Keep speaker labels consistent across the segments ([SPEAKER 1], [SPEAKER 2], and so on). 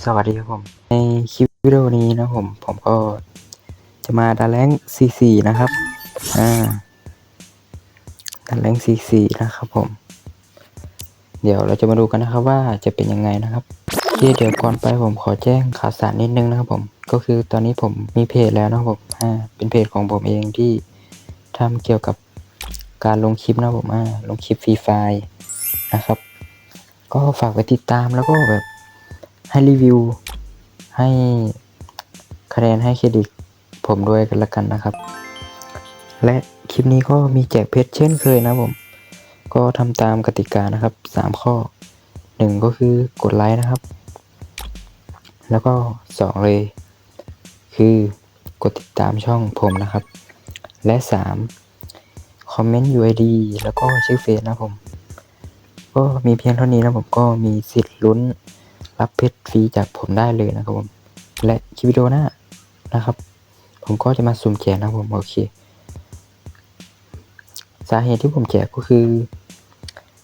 [SPEAKER 1] สวัสดีครับผม ในคลิปวิดีโอนี้นะผม ผมก็จะมาดันแรง C4 นะครับ อ่า ดันแรง C4 นะครับผม เดี๋ยวเราจะมาดูกันนะครับว่าจะเป็นยังไงนะครับที่เดี๋ยวก่อนไปผมขอแจ้งข่าวสารนิดนึงนะครับผม ก็คือตอนนี้ผมมีเพจแล้วนะครับผม อ่า เป็นเพจของผมเองที่ทำเกี่ยวกับการลงคลิปนะครับผม อ่า ลงคลิปฟรีไฟล์นะครับ ก็ฝากไปติดตามแล้วก็แบบ ให้รีวิว ให้คะแนนให้เครดิตผมด้วยกันละกันนะครับ และคลิปนี้ก็มีแจกเพชรเช่นเคยนะผม ก็ทำตามกติกานะครับ 3 ข้อ 1 ก็คือกดไลค์นะครับ แล้วก็ 2 เลย คือกดติดตามช่องผมนะครับ และ 3 คอมเมนต์ UID แล้วก็ชื่อเฟซนะผม ก็มีเพียงเท่านี้นะผมก็มีสิทธิ์ลุ้น รับเพชรฟรีจากผมได้เลยนะครับผม และคลิปวิดีโอหน้านะครับ ผมก็จะมาสุ่มแจกนะครับผมโอเค สาเหตุที่ผมแจกก็คือ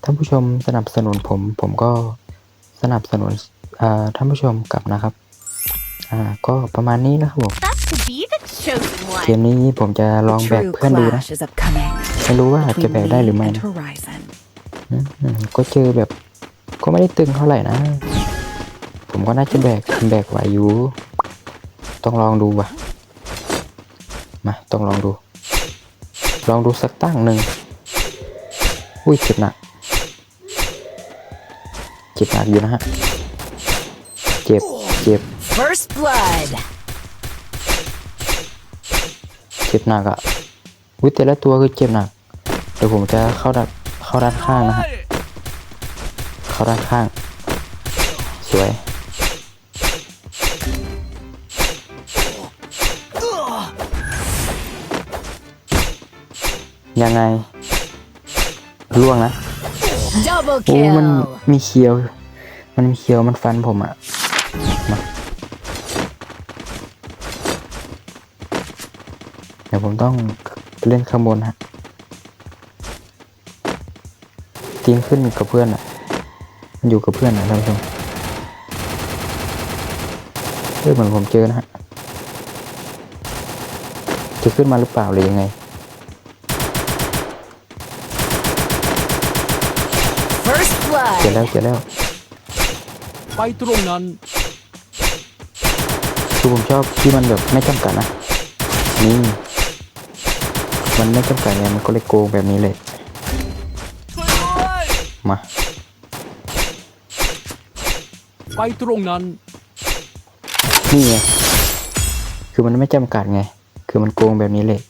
[SPEAKER 1] ท่านผู้ชมสนับสนุนผม ผมก็สนับสนุนอ่าท่านผู้ชมกลับนะครับ อ่าก็ประมาณนี้นะครับผม
[SPEAKER 2] That's to be the chosen
[SPEAKER 1] เก
[SPEAKER 2] one.
[SPEAKER 1] มนี้ผมจะลองแบก
[SPEAKER 3] True
[SPEAKER 1] เพื่อนดูนะ
[SPEAKER 3] clash is upcoming
[SPEAKER 1] ไม่รู้ว่าจะแบก
[SPEAKER 3] between
[SPEAKER 1] ได้หรือ
[SPEAKER 3] me
[SPEAKER 1] ไม่
[SPEAKER 3] and
[SPEAKER 1] นะ
[SPEAKER 3] Horizon.
[SPEAKER 1] อืมอืมก็เจอแบบก็ไม่ได้ตึงเท่าไหร่นะ ผมก็น่าจะแบกแบกไหวอยู่ ต้องลองดูว่ะ มา ต้องลองดู ลองดูสักตั้งหนึ่ง อุ้ยเจ็บหนัก เจ็บหนักอยู่นะฮะ เจ็บ เจ็บ
[SPEAKER 2] First blood.
[SPEAKER 1] เจ็บหนักอะ่ะอุ้ยแต่ละตัวคือเจ็บหนัก เดี๋ยวผมจะเข้าด้านเข้าด้านข้างนะฮะ เข้าด้านข้าง สวย ยังไงล่วงนะ
[SPEAKER 2] Double
[SPEAKER 1] โอ้มัน
[SPEAKER 2] kill.
[SPEAKER 1] มีเคียว มันมีเคียวมันฟันผมอะมาเดี๋ยวผมต้องไปเล่นข้างบนฮะทีมขึ้นกับเพื่อนอะมันอยู่กับเพื่อนอะท่านผู้ชมเฮ้ยเหมือนผมเจอนะฮะจะขึ้นมาหรือเปล่าหรือยังไง
[SPEAKER 2] First
[SPEAKER 1] เจอ
[SPEAKER 2] blood.
[SPEAKER 1] แล้วเจอแล้ว
[SPEAKER 4] ไปตรงนั้น
[SPEAKER 1] คือผมชอบที่มันแบบไม่จำกัดนะนี่มันไม่จำกัดไงมันก็เลยโกงแบบนี้เลย
[SPEAKER 4] ช่วยด้วย
[SPEAKER 1] มา
[SPEAKER 4] ไปตรงนั้น
[SPEAKER 1] นี่ไงคือมันไม่จำกัดไง คือมันโกงแบบนี้เลย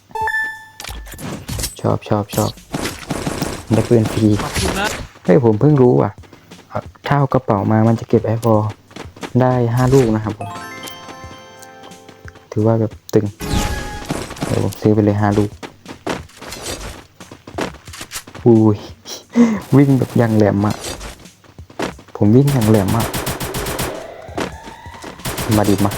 [SPEAKER 1] ชอบชอบชอบได้ปืนฟรี
[SPEAKER 4] ขอบคุณนะ
[SPEAKER 1] เฮ้ยผมเพิ่งรู้อะถ้าเอากระเป๋ามามันจะเก็บไอพอได้ห้าลูกนะครับผม ถือว่าแบบตึงเดี๋ยวผมซื้อไปเลยห้าลูกอุ้ยวิ่งแบบย่างแหลมอะผมวิ่งอย่างแหลมอะมาดิมา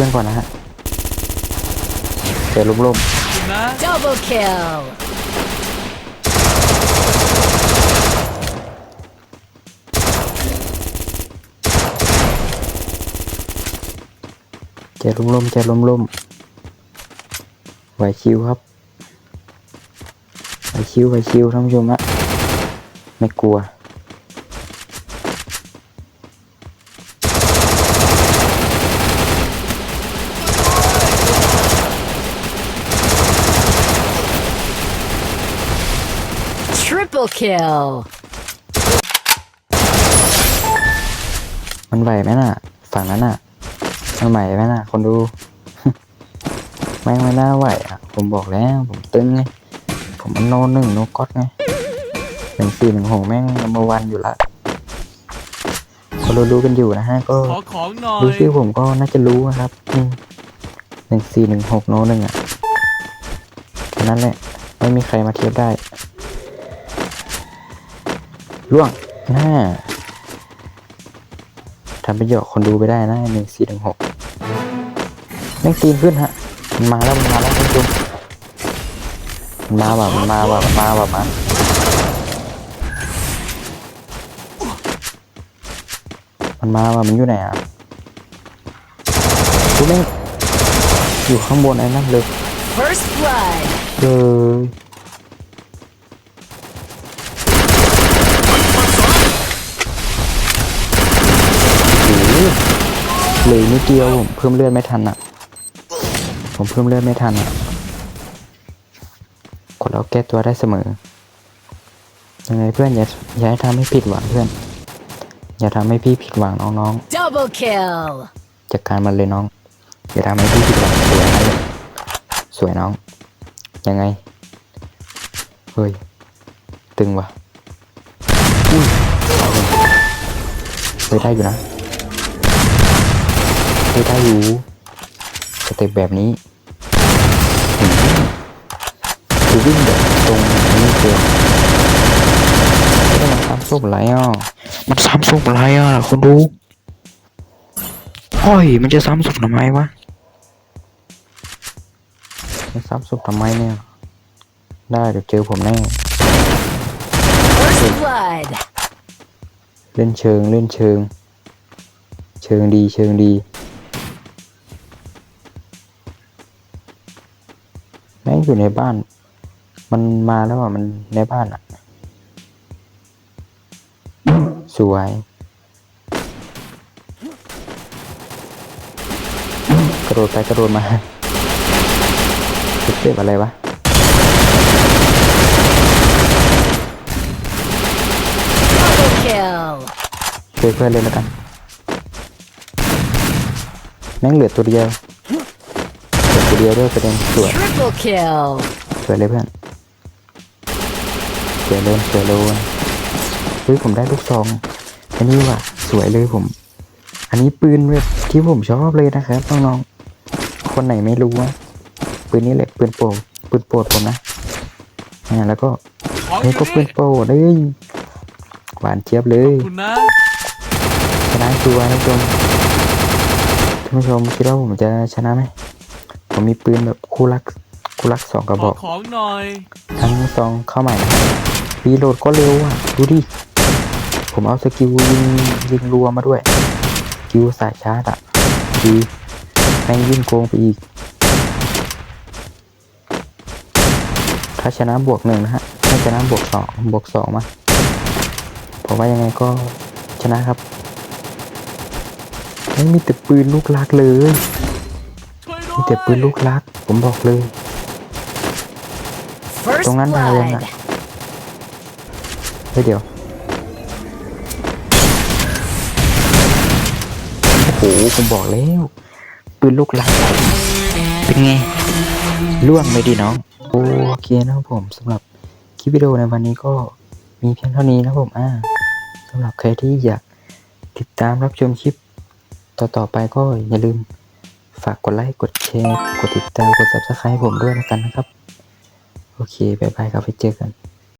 [SPEAKER 1] พื่อนก่อนนะฮะเดี๋ยวล่ม
[SPEAKER 4] คุณนะ
[SPEAKER 2] Double kill.
[SPEAKER 1] ๆเจะล่มๆเจะล่มๆไหวคิวครับไหวคิวไหวคิวท่านผู้ชมฮะไม่กลัว
[SPEAKER 2] Triple kill.
[SPEAKER 1] มันไหวไหมน่ะ ฝั่งนั้นน่ะ มันไหวไหมน่ะ คนดูแม่งไม่น่าไหวอะ ผมบอกแล้ว ผมตึงไง ผมมันโนหนึ่งโนก๊อตไงหนึ่งสี่หนึ่งหกแม่งนัมเบอร์วันอยู่ละคนเราดูกันอยู่นะฮะ ก็
[SPEAKER 4] ขอของหน่อย
[SPEAKER 1] ดูชื่อผมก็น่าจะรู้นะครับหนึ่งสี่หนึ่งหกโนหนึ่งอะแค่นั้นแหละ ไม่มีใครมาเทียบได้ ล่วงหน้าทำประโยชน์คนดูไปได้นะหนึ่งสี่หนึ่งหกแม่งตีนขึ้นฮะมันมาแล้วมันมาแล้วท่านผู้ชมมันมาว่ะมันมาว่ะมันมาว่ะมามันมาว่ะมันอยู่ไหนอะกูแม่งอยู่ข้างบนไอ้นั่นเลย
[SPEAKER 2] First blood.
[SPEAKER 1] เลยโอ้โห เหลยนิดเดียวผมเพิ่มเลือดไม่ทันอะ ผมเพิ่มเลือดไม่ทันอะคนเราแก้ตัวได้เสมอยังไงเพื่อนอย่าอย่าให้ทำให้ผิดหวังเพื่อน อย่าทำให้พี่ผิดหวังน้อง
[SPEAKER 2] Double kill.
[SPEAKER 1] ๆจัดการมันเลยน้อง อย่าทำให้พี่ผิดหวังสวยนะเลยสวยน้อง ยังไง เฮ้ย ตึงว่ะอุ้ยเอาเลยเฮ้ยได้อยู่นะ เฮ้ยได้อยู่สเต็ปแบบนี้อืมคือวิ่งแบบตรงนี้เกินไม่ได้มันซ้ำศพไรอะมันซ้ำศพไรอะคุณดูเฮ้ยมันจะซ้ำศพทำไมวะมันซ้ำศพทำไมเนี่ย ได้เดี๋ยวเจอผมแน่
[SPEAKER 2] First blood.
[SPEAKER 1] เล่นเชิงเล่นเชิง เชิงดีเชิงดี อยู่ในบ้าน มันมาแล้วอะ มันในบ้านอะ สวย กระโดดไปกระโดดมาเจ็บอะไรวะ
[SPEAKER 2] Double kill.
[SPEAKER 1] ช่วยเพื่อนเลยแล้วกันแม่งเหลือตัวเดียว เหลือตัวเดียวด้วยประเด็นสวย
[SPEAKER 2] Triple kill.
[SPEAKER 1] สวยเลยเพื่อนสวยเลยสวยเลยเฮ้ยผมได้ลูกซอง อันนี้ว่ะสวยเลยผม อันนี้ปืนแบบที่ผมชอบเลยนะครับน้องๆ คนไหนไม่รู้ว่าปืนนี้แหละปืนโปรดปืนโปรดผมนะอ่าแล้วก็
[SPEAKER 4] ของ
[SPEAKER 1] นี่
[SPEAKER 4] อ
[SPEAKER 1] ก็
[SPEAKER 4] ยู่
[SPEAKER 1] ปืน
[SPEAKER 4] นี่
[SPEAKER 1] โปรดเลยหวานเจี๊ยบเลย
[SPEAKER 4] คุณนะ
[SPEAKER 1] ชนะชัวร์นะท่านผู้ชมท่านผู้ชมคิดว่าผมจะชนะไหม ผมมีปืนแบบคู่รักคู่รักสองกระ
[SPEAKER 4] ข
[SPEAKER 1] บ
[SPEAKER 4] อ
[SPEAKER 1] อก
[SPEAKER 4] ของหน่อย
[SPEAKER 1] ทั้งซองเข้าใหม่นะครับรีโหลดก็เร็วอะ ดูดิ ผมเอาสกิลยิงยิงรัวมาด้วยสกิลสายชาร์จอะ ดีแม่งยิ่งโกงไปอีก ถ้าชนะบวกหนึ่งนะฮะถ้าชนะบวกสองบวกสองมาผมว่ายังไงก็ชนะครับไม่มีแต่ปืนลูกลักเลย
[SPEAKER 4] ช่วยด้ว
[SPEAKER 1] มี
[SPEAKER 4] ย
[SPEAKER 1] แต่ปืนลูกลัก ผมบอกเลย
[SPEAKER 2] First
[SPEAKER 1] ตรงนั้นดาวยัง
[SPEAKER 2] blood.
[SPEAKER 1] อะเฮ้ยเดี๋ยว โอ้โห ผมบอกแล้ว ปืนลูกลัก เป็นไง ล่วงเลยดิน้อง โอเคนะครับผมสำหรับคลิปวิดีโอในวันนี้ก็มีเพียงเท่านี้นะครับผมอ่าสำหรับใครที่อยากติดตามรับชมคลิปต่อๆไปก็อย่าลืมฝากกดไลค์กด แชร์ กดติดตาม กด subscribe ให้ผมด้วยแล้วกันนะครับ โอเคบายบายครับไปเจอกัน